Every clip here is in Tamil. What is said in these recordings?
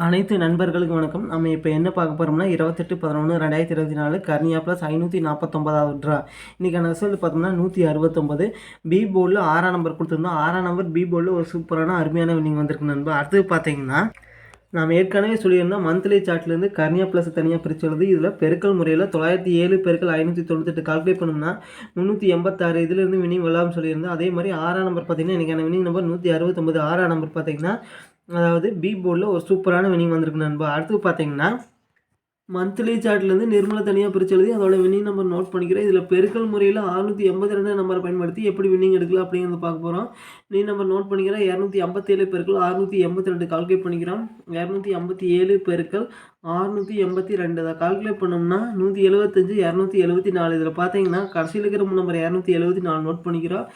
அனைத்து நண்பர்களுக்கு வணக்கம். நம்ம இப்போ என்ன பார்க்க போகிறோம்னா இருபத்தெட்டு பதினொன்று ரெண்டாயிரத்தி இருபத்தி நாலு கர்னியா ப்ளஸ் ஐநூற்றி நாற்பத்தொம்பதாவது ட்ரா. இன்றைக்கான ரிசல்ட் பார்த்தோம்னா நூற்றி அறுபத்தொம்பது பி போர்டில் ஆறாம் நம்பர் கொடுத்துருந்தோம். ஆறாம் நம்பர் பி போர்டில் ஒரு சூப்பரான அருமையான வினிங் வந்திருக்கு நண்பா. அடுத்தது பார்த்தீங்கன்னா நாம் ஏற்கனவே சொல்லியிருந்தோம் மந்த்லி சார்ட்லேருந்து கர்னியா ப்ளஸ் தனியாக பிரித்து வருது இதில் பெருக்கல் முறையில் தொள்ளாயிரத்தி ஏழு பெருக்கள் ஐநூற்றி தொண்ணூத்தெட்டு கால்குலேட் பண்ணோம்னா முந்நூற்றி எண்பத்தாறு இதிலிருந்து வினிங் விளாட்னு சொல்லியிருந்தோம். அதே மாதிரி ஆறாம் நம்பர் பார்த்தீங்கன்னா இன்றைக்கான வினிங் நம்பர் நூற்றி அறுபத்தொம்பது ஆறாம் நம்பர் பார்த்தீங்கன்னா அதாவது பி போர்டில் ஒரு சூப்பரான வினிங் வந்திருக்கு நண்பா. அடுத்து பார்த்தீங்கன்னா மந்த்லி சார்ட்லேருந்து நிர்மலா தனியாக பிரித்து எழுதி அதோட வின்னிங் நம்பர் நோட் பண்ணிக்கிறேன். இதில் பெருக்கல் முறையில் அறுநூற்றி எண்பத்தி ரெண்டு நம்பரை பயன்படுத்தி எப்படி வின்னிங் எடுக்கலாம் அப்படிங்கிறத பார்க்க போகிறோம் நீ நம்பர் நோட் பண்ணிக்கிறேன். இரநூத்தி ஐம்பத்தேழு பெருக்கள் அறுநூற்றி எண்பத்தி ரெண்டு கால்குலேட் பண்ணிக்கிறோம். இரநூத்தி ஐம்பத்தி ஏழு பெருக்கள் அறுநூற்றி எண்பத்தி ரெண்டு அதை கால்குலேட் பண்ணோம்னா நூற்றி எழுபத்தஞ்சு இரநூத்தி எழுபத்தி நாலு. இதில் பார்த்தீங்கன்னா கடைசியில் இருக்கிற நம்பர் இரநூத்தி எழுபத்தி நாலு நோட் பண்ணிக்கிறோம்.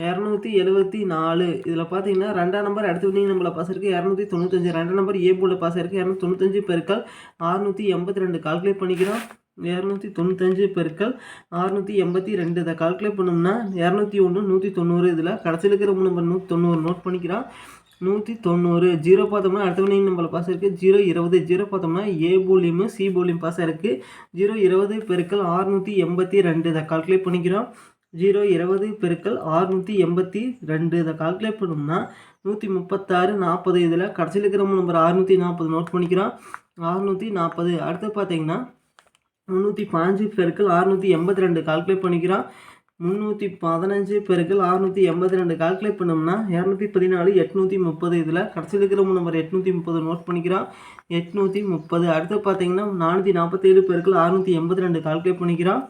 இரநூத்தி எழுபத்தி நாலு. இதில் பார்த்தீங்கன்னா ரெண்டாம் நம்பர் அடுத்த வினிங் நம்மள பாஸ் இருக்குது இரநூத்தி தொண்ணூத்தஞ்சு. ரெண்டாம் நம்பர் ஏ போல பாஸ் இருக்குது இரநூத்தி தொண்ணூத்தஞ்சு பெருக்கள் அறுநூற்றி எண்பத்தி ரெண்டு. கால்குலேட் பண்ணிக்கிறோம். இரநூத்தி தொண்ணூத்தஞ்சு பெருக்கள் அறுநூற்றி எண்பத்தி ரெண்டு. இதை கால்குலேட் பண்ணோம்னா இரநூத்தி ஒன்று நூற்றி தொண்ணூறு. இதில் கடைசியில் இருக்கிற நம்பர் நூற்றி தொண்ணூறு. நோட் பண்ணிக்கிறோம். நூற்றி தொண்ணூறு. ஜீரோ பார்த்தோம்னா அடுத்த வினிங் நம்மள பாஸ் இருக்குது ஜீரோ இருபது. ஜீரோ பார்த்தோம்னா ஏ போலியும் சி போலியும் பாஸ் இருக்குது ஜீரோ இருபது பெருக்கள் அறுநூற்றி எண்பத்தி ரெண்டு. இதை கால்குலேட் பண்ணிக்கிறோம். ஜீரோ இருபது பெருக்கள் ஆறுநூற்றி எண்பத்தி ரெண்டு. இதை கால்குலேட் பண்ணோம்னா நூற்றி முப்பத்தாறு நாற்பது. இதில் கடைசியில் இருக்கிற நம்பர் ஆறுநூற்றி நாற்பது நோட் பண்ணிக்கிறோம். ஆறுநூற்றி நாற்பது. அடுத்து பார்த்தீங்கன்னா முந்நூற்றி பாஞ்சு பெருக்கள் ஆறுநூற்றி எண்பத்தி ரெண்டு கால்குலேட் பண்ணிக்கிறோம். முந்நூற்றி பதினஞ்சு பெருக்கள் ஆறுநூற்றி எண்பத்தி ரெண்டு கால்குலேட் பண்ணோம்னா இரநூத்தி பதினாலு எட்நூற்றி முப்பது. இதில் கடைசியில் இருக்கிற நம்பர் எட்நூற்றி முப்பது நோட் பண்ணிக்கிறோம். எட்நூற்றி முப்பது. அடுத்து பார்த்தீங்கன்னா நானூற்றி நாற்பத்தேழு பெருக்கள் ஆறுநூற்றி எண்பத்தி ரெண்டு கால்குலேட் பண்ணிக்கிறோம்.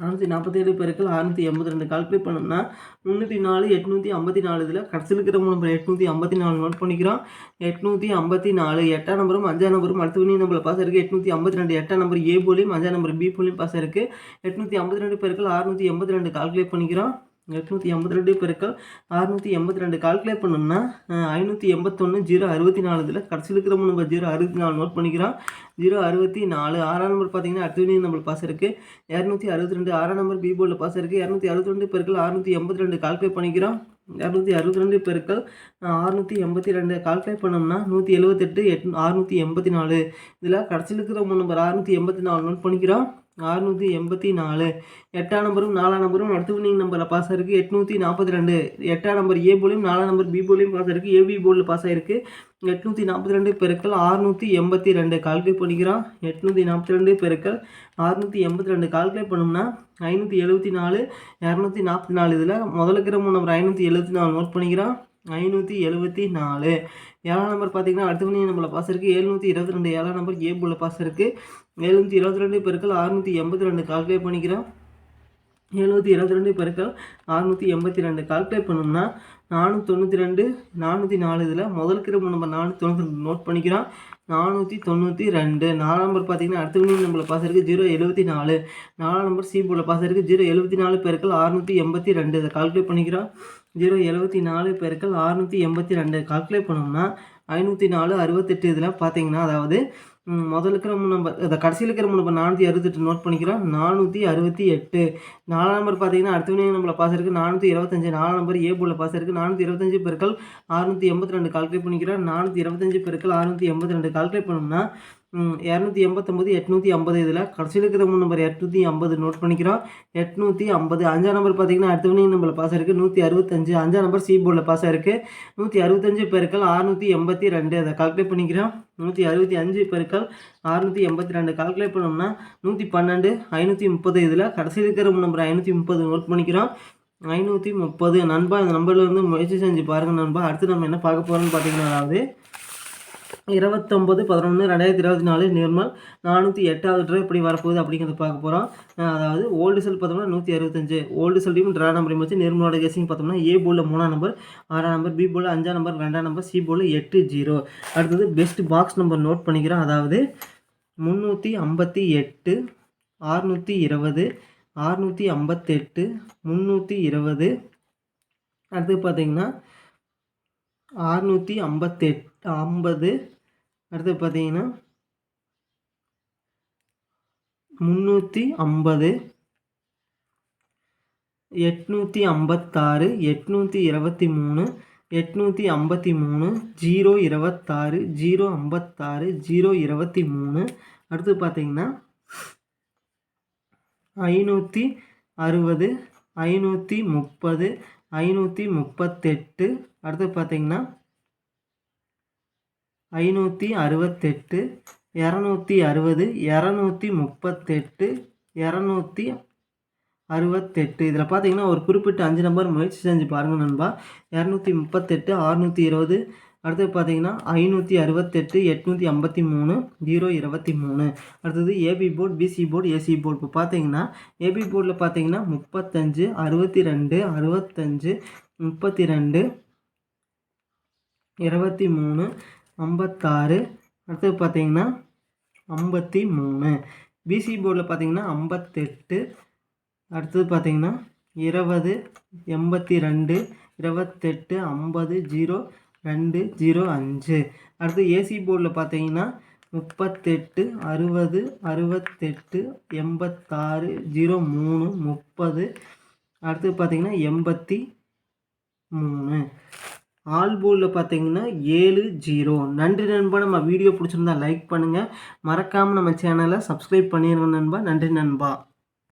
நானூற்றி நாற்பத்தேழு பெருக்கள் அறுநூற்றி எண்பத்தி ரெண்டு கால்குலேட் பண்ணோம்னா முந்நூற்றி நாலு எட்நூற்றி ஐம்பத்தி நாலு இதில் கடைசியில் இருக்கிற நம்பர் எட்நூற்றி ஐம்பத்தி நாலு நோட் பண்ணிக்கிறோம். எட்நூற்றி ஐம்பத்தி நாலு எட்டாம் நம்பரும் அஞ்சாம் நம்பரும் அடுத்த வினி நம்பரில் பாஸ் இருக்குது எட்நூற்றி ஐம்பத்தி ரெண்டு எட்டாம் நம்பர் ஏ போலியும் அஞ்சாம் நம்பர் பி போலியும் பாஸ் இருக்குது எட்நூற்றி ஐம்பத்தி ரெண்டு பெருக்கள் அறுநூற்றி எண்பத்தி ரெண்டு கால்குலேட் பண்ணிக்கிறோம். எட்நூற்றி எண்பத்தி ரெண்டு பெருக்கள் அறுநூற்றி எண்பத்தி ரெண்டு கால்குலேட் பண்ணோம்னா ஐநூற்றி எண்பத்தொன்று ஜீரோ அறுபத்தி நாலு இதில் கடைசியில் இருக்கிற நம்பர் ஜீரோ அறுபத்தி நாலு நோட் பண்ணிக்கிறோம். ஜீரோ அறுபத்தி நாலு ஆறாம் நம்பர் பார்த்தீங்கன்னா அடுத்த நம்பர் பாஸ் இருக்குது இரநூத்தி அறுபத்தி ரெண்டு ஆறாம் நம்பர் பி போர்டில் பாஸ் இருக்குது இரநூத்தி அறுபத்தி ரெண்டு பெருக்கள் அறுநூற்றி எண்பத்தி ரெண்டு கால்குலேட் பண்ணிக்கிறோம். இரநூத்தி அறுபத்தி ரெண்டு பெருக்கள் அறுநூற்றி எண்பத்தி ரெண்டு கால்குலேட் பண்ணோம்னா நூற்றி எழுபத்தெட்டு எட் அறுநூற்றி எண்பத்தி நாலு இதில் கடைசியில் இருக்கிற நம்பர் அறுநூற்றி எண்பத்தி நாலு நோட் பண்ணிக்கிறோம். அறுநூற்றி எண்பத்தி நாலு. எட்டாம் நம்பரும் நாலாம் நம்பரும் அடுத்து வினிங் நம்பரில் பாஸ் ஆயிருக்கு. எட்நூற்றி நாற்பத்தி ரெண்டு எட்டாம் நம்பர் ஏ போலையும் நாலாம் நம்பர் பி போலையும் பாஸ் ஆயிருக்கு. ஏபி போலில் பாஸ் ஆயிருக்கு எட்நூற்றி நாற்பத்தி ரெண்டு பெருக்கள் அறுநூற்றி எண்பத்தி ரெண்டு கால்குலேட் பண்ணிக்கிறோம் எட்நூற்றி நாற்பத்தி ரெண்டு பெருக்கள் அறுநூற்றி எண்பத்தி ரெண்டு கால்குலேட் பண்ணோம்னா ஐநூற்றி எழுபத்தி நாலு இரநூத்தி நாற்பத்தி நாலு. இதில் முதல்ல கிரம நம்பர் ஐநூற்றி எழுபத்தி நாலு நோட் பண்ணிக்கிறோம் ஐநூற்றி எழுபத்தி நாலு. ஏழாம் நம்பர் பார்த்தீங்கன்னா அடுத்த மணி நம்மளை பாஸ் இருக்குது எழுநூற்றி இருபத்தி ரெண்டு. ஏழாம் நம்பர் ஏ பாஸ் இருக்குது எழுநூற்றி இருபத்தி ரெண்டு பெருக்கள் அறுநூற்றி எண்பத்தி ரெண்டு. கால்குலேட் பண்ணிக்கிறோம் எழுநூற்றி இருபத்தி ரெண்டு பெருக்கள் அறுநூற்றி எண்பத்தி ரெண்டு. கால்குலேட் பண்ணோம்னா நானூற்றி தொண்ணூற்றி ரெண்டு நானூற்றி நாலு இதில் முதல் கிரம நம்பர் நானூற்றி தொண்ணூற்றி ரெண்டு நோட் பண்ணிக்கிறோம். நானூற்றி தொண்ணூற்றி ரெண்டு. நாலாம் நம்பர் பார்த்தீங்கன்னா அடுத்த மணி நம்பரில் பாஸ் இருக்குது ஜீரோ எழுபத்தி நாலு. நாலாம் நம்பர் சி போர்டில் பாஸ் இருக்குது ஜீரோ எழுபத்தி நாலு பெருக்கள் அறுநூற்றி எண்பத்தி ரெண்டு. இதை கால்குலேட் பண்ணிக்கிறோம். ஜீரோ எழுபத்தி நாலு பெருக்கள் அறுநூற்றி எண்பத்தி ரெண்டு. கால்குலேட் பண்ணோம்னா ஐநூற்றி நாலு அறுபத்தெட்டு இதில் பார்த்தீங்கன்னா அதாவது முதல்ல இருக்கிற நம்பர் இந்த கடைசியில் இருக்கிற நம்பர் நானூற்றி அறுபத்தெட்டு நோட் பண்ணிக்கிறோம் நானூற்றி அறுபத்தி எட்டு. நாலாம் நம்பர் பார்த்தீங்கன்னா அடுத்த வினை நம்மளை பாஸ் இருக்குது நானூற்றி இருபத்தஞ்சு நாலாம் நம்பர் ஏ பாஸ் இருக்குது நானூற்றி இருபத்தஞ்சு பெருக்கள் அறுநூற்றி எண்பத்தி ரெண்டு கால்குலேட் பண்ணிக்கிறோம் நானூற்றி இருபத்தஞ்சு பெருக்கள் அறுநூற்றி எண்பத்தி ரெண்டு கால்குலேட் பண்ணோம்னா இரநூத்தி எண்பத்தொம்பது எட்நூற்றி ஐம்பது இதில் கடைசியில் இருக்கிற மூணு நம்பர் எட்நூற்றி ஐம்பது நோட் பண்ணிக்கிறோம். எட்நூற்றி ஐம்பது அஞ்சாம் நம்பர் பார்த்தீங்கன்னா அடுத்த வினிங் நம்பரில் பாஸ் இருக்குது நூற்றி அறுபத்தஞ்சு அஞ்சாம் நம்பர் சி போர்டில் பாஸ் இருக்குது நூற்றி அறுபத்தஞ்சு பெருக்கள் அறுநூற்றி எண்பத்தி ரெண்டு அதை கால்குலேட் பண்ணிக்கிறோம். நூற்றி அறுபத்தி அஞ்சு பெருக்கள் அறுநூற்றி எண்பத்தி ரெண்டு கால்குலேட் பண்ணோம்னா நூற்றி பன்னெண்டு ஐநூற்றி முப்பது இதில் கடைசியில் இருக்கிற நம்பர் ஐநூற்றி முப்பது நோட் பண்ணிக்கிறோம். ஐநூற்றி முப்பது. நண்பா இந்த நம்பரில் வந்து முயற்சி செஞ்சு பாருங்கள் நண்பா. அடுத்து நம்ம என்ன பார்க்க போகிறோம்னு பார்த்தீங்கன்னா அதாவது இருபத்தொம்பது பதினொன்று ரெண்டாயிரத்தி இருபத்தி நாலு நிர்மல் நானூற்றி எட்டாவது ட்ரா இப்படி வரப்போகுது அப்படிங்கிறத பார்க்க போகிறோம் அதாவது ஓல்டு செல் பார்த்தோம்னா நூற்றி அறுபத்தஞ்சு. ஓல்டு செல்லையும் ட்ரா நம்பரையும் வச்சு நிர்மலோட கேசிங் பார்த்தோம்னா ஏ போலில் மூணாம் நம்பர் ஆறாம் நம்பர் பி போலில் அஞ்சாம் நம்பர் ரெண்டாம் நம்பர் சி போலில் எட்டு ஜீரோ அடுத்தது பெஸ்ட் பாக்ஸ் நம்பர் நோட் பண்ணிக்கிறோம். அதாவது முந்நூற்றி ஐம்பத்தி எட்டு ஆறுநூற்றி இருபது ஆறுநூற்றி ஐம்பத்தெட்டு முந்நூற்றி இருபது. அடுத்து பார்த்தீங்கன்னா ஆறுநூற்றி ஐம்பத்தெட் ஐம்பது. அடுத்து பார்த்தீங்கன்னா முந்நூற்றி ஐம்பது எட்நூற்றி ஐம்பத்தாறு எட்நூற்றி இருபத்தி மூணு எட்நூற்றி ஐம்பத்தி மூணு ஜீரோ இருபத்தாறு ஜீரோ ஐம்பத்தாறு ஜீரோ இருபத்தி மூணு அடுத்து பார்த்தீங்கன்னா ஐநூற்றி அறுபது ஐநூற்றி முப்பது ஐநூற்றி முப்பத்தெட்டு. அடுத்து பார்த்தீங்கன்னா ஐநூற்றி அறுபத்தெட்டு இரநூத்தி அறுபது இரநூத்தி முப்பத்தெட்டு இரநூத்தி அறுபத்தெட்டு இதில் பார்த்தீங்கன்னா ஒரு குறிப்பிட்ட அஞ்சு நம்பர் முயற்சி செஞ்சு பாருங்கள் நண்பா. இரநூத்தி முப்பத்தெட்டு அறுநூற்றி இருபது அடுத்தது பார்த்தீங்கன்னா ஐநூற்றி அறுபத்தெட்டு எட்நூற்றி ஐம்பத்தி மூணு ஜீரோ இருபத்தி மூணு அடுத்தது AB board BC board AC board. இப்போ பார்த்தீங்கன்னா ஏபி போர்டில் பார்த்தீங்கன்னா முப்பத்தஞ்சு அறுபத்தி ரெண்டு அறுபத்தஞ்சு முப்பத்தி ரெண்டு இருபத்தி மூணு ஐம்பத்தாறு. அடுத்தது பார்த்தீங்கன்னா ஐம்பத்தி மூணு பிசி போர்டில் பார்த்தீங்கன்னா ஐம்பத்தெட்டு. அடுத்தது பார்த்தீங்கன்னா இருபது எண்பத்தி ரெண்டு இருபத்தெட்டு ஐம்பது ஜீரோ ரெண்டு ஜீரோ அஞ்சு. அடுத்து ஏசி போர்டில் பார்த்தீங்கன்னா முப்பத்தெட்டு அறுபது அறுபத்தெட்டு எண்பத்தாறு ஜீரோ மூணு முப்பது. அடுத்து பார்த்தீங்கன்னா எண்பத்தி மூணு ஆல் பார்த்தீங்கன்னா ஏழு ஜீரோ. நன்றி நண்பா. நம்ம வீடியோ பிடிச்சிருந்தா லைக் பண்ணுங்கள் மறக்காமல் நம்ம சேனலை சப்ஸ்கிரைப் பண்ணிடுங்க நண்பா. நன்றி நண்பா.